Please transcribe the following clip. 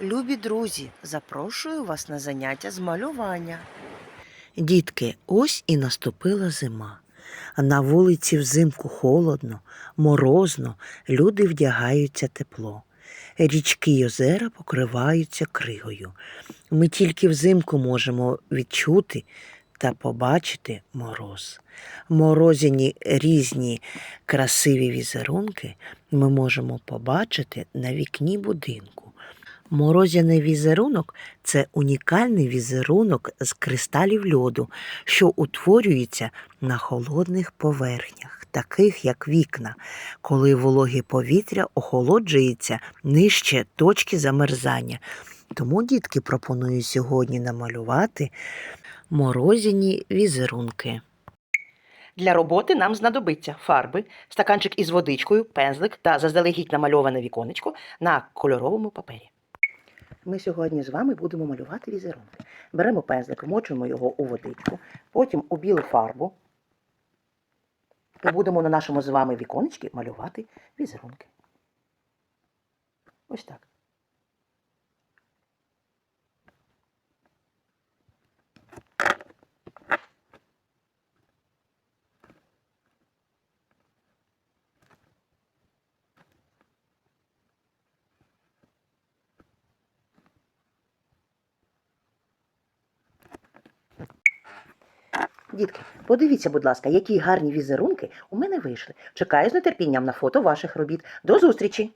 Любі друзі, запрошую вас на заняття з малювання. Дітки, ось і наступила зима. На вулиці взимку холодно, морозно, люди вдягаються тепло. Річки й озера покриваються кригою. Ми тільки взимку можемо відчути та побачити мороз. Морозяні різні красиві візерунки ми можемо побачити на вікні будинку. Морозяний візерунок це унікальний візерунок з кристалів льоду, що утворюється на холодних поверхнях, таких як вікна, коли вологе повітря охолоджується нижче точки замерзання. Тому дітки пропоную сьогодні намалювати морозяні візерунки. Для роботи нам знадобиться фарби, стаканчик із водичкою, пензлик та заздалегідь намальоване віконечко на кольоровому папері. Ми сьогодні з вами будемо малювати візерунки. Беремо пензлик, мочимо його у водичку, потім у білу фарбу. І будемо на нашому з вами віконечці малювати візерунки. Ось так. Дітки, подивіться, будь ласка, які гарні візерунки у мене вийшли. Чекаю з нетерпінням на фото ваших робіт. До зустрічі!